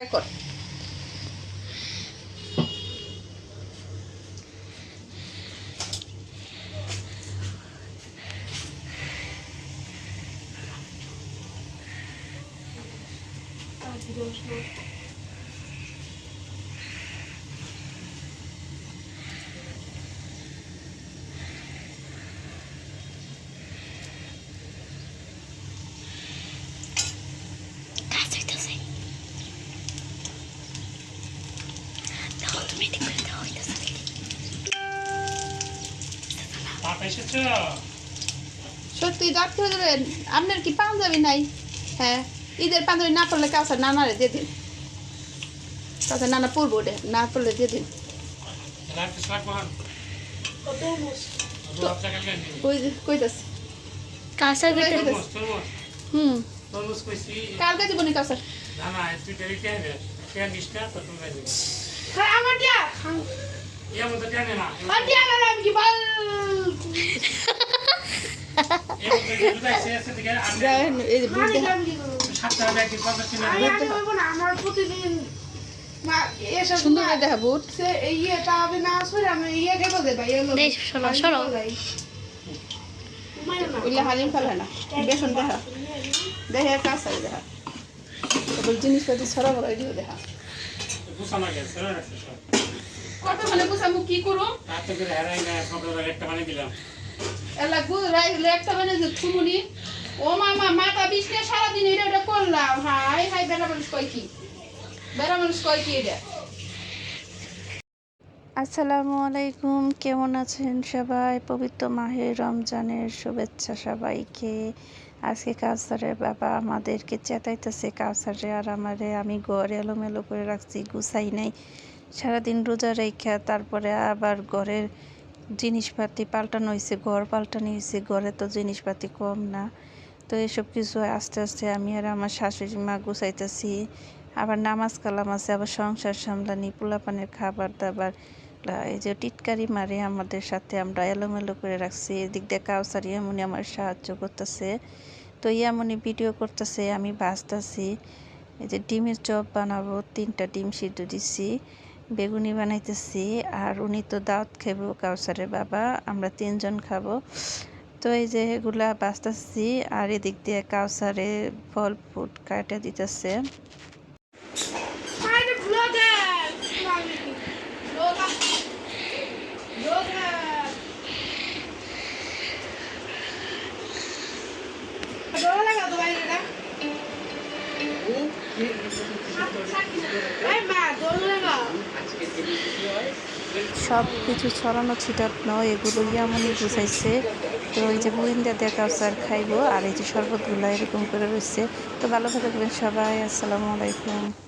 কর কাজ তুমি করে দাও হইতেছে সত্যি ডাক করে দেবেন। আপনার কি পাঞ্জাবি নাই? হ্যাঁ ঈদের পাঞ্জাবি না পড়লে কাউসার নানারে দিয়ে দিন। কাউসার নানা পরবো ওটা না পড়লে দিয়ে দিন। তরমুজ হুম। কালকে জীবনে কাউসার না না তুই ডেলি কে কে নিষ্ঠা তো তুমি গাইবে আমার দিয়া মতো জানে না। আমার দিয়া না আমি কি বল? এই মতো যে দুটাই শেষ থেকে আমি দেখেন, এই যে বুঝ মানে দেখা। সুন্দর বুট। ইয়েটা হবে না আমি ইয়ে কেন দেবা লোক বেশ, সরো, সরো। ওইলে হালিম ফেলে না। বেসন দেখা। দেখে কাউসার দেখা। জিনিসপাতি বড় দেখা। গুছানো গেছে রে রাখছে সব। কত মানে বুঝামু কি করো রাতে করে হেরাই না সকালবেলা একটা বানিয়ে দিলাম। এলা গু রাইলে একটা মানে যে থুমুনি। ও মামা মাথা বিছনে সারাদিন এটা এটা করলাম। হাই হাই বেড়া মানুষ কয় কি? বেড়া মানুষ কয় কি এটা? আসসালামু আলাইকুম কেমন আছেন সবাই? পবিত্র মাহে রমজানের শুভেচ্ছা সবাইকে। আজকে কাউসারের বাবা আমাদেরকে চেতাইতেছে, কাউসারে আর আমারে আমি ঘর এলোমেলো করে রাখছি, গুছাই নাই। সারাদিন রোজা রেখা, তারপরে আবার ঘরের জিনিসপাতি পাল্টানো হয়েছে ঘর পাল্টানো হয়েছে ঘরে তো জিনিসপাতি কম না। তো এসব কিছু আস্তে আস্তে আমি আর আমার শাশুড়ি মা গুছাইতেছি। আবার নামাজ কালাম আছে, আবার সংসার সামলানি, পোলাপানের খাবার দাবার লা- এই যে টিটকারি মারে আমাদের সাথে আমরা এলোমেলো করে রাখছি। এদিক দিয়ে কাউসার ইয়ামনি আমার সাহায্য করতেছে। তো ইয়ামনি ভিডিও করতেছে, আমি ভাজতেছি এই যে ডিমের চপ বানাবো, তিনটা ডিম সিদ্ধ দিছি, বেগুনি বানাইতেছি, আর উনি তো দাওয়াত খাব কাউসারের বাবা, আমরা তিনজন খাব। তো এই যে এগুলা বাঁচতেছি, আর এদিক দিয়ে কাউসারে ফল ফুট কাটা দিতেছে। সব কিছু ছড়ানো ছিটানো, এগুলো ইয়ামনি বুঝাইছে। তো এই যে বুইন্দা দিয়ে কাউসার খাইবো, আর এই যে শরবতগুলো এরকম করে রয়েছে তো ভালো থাকবেন সবাই, আসসালামু আলাইকুম।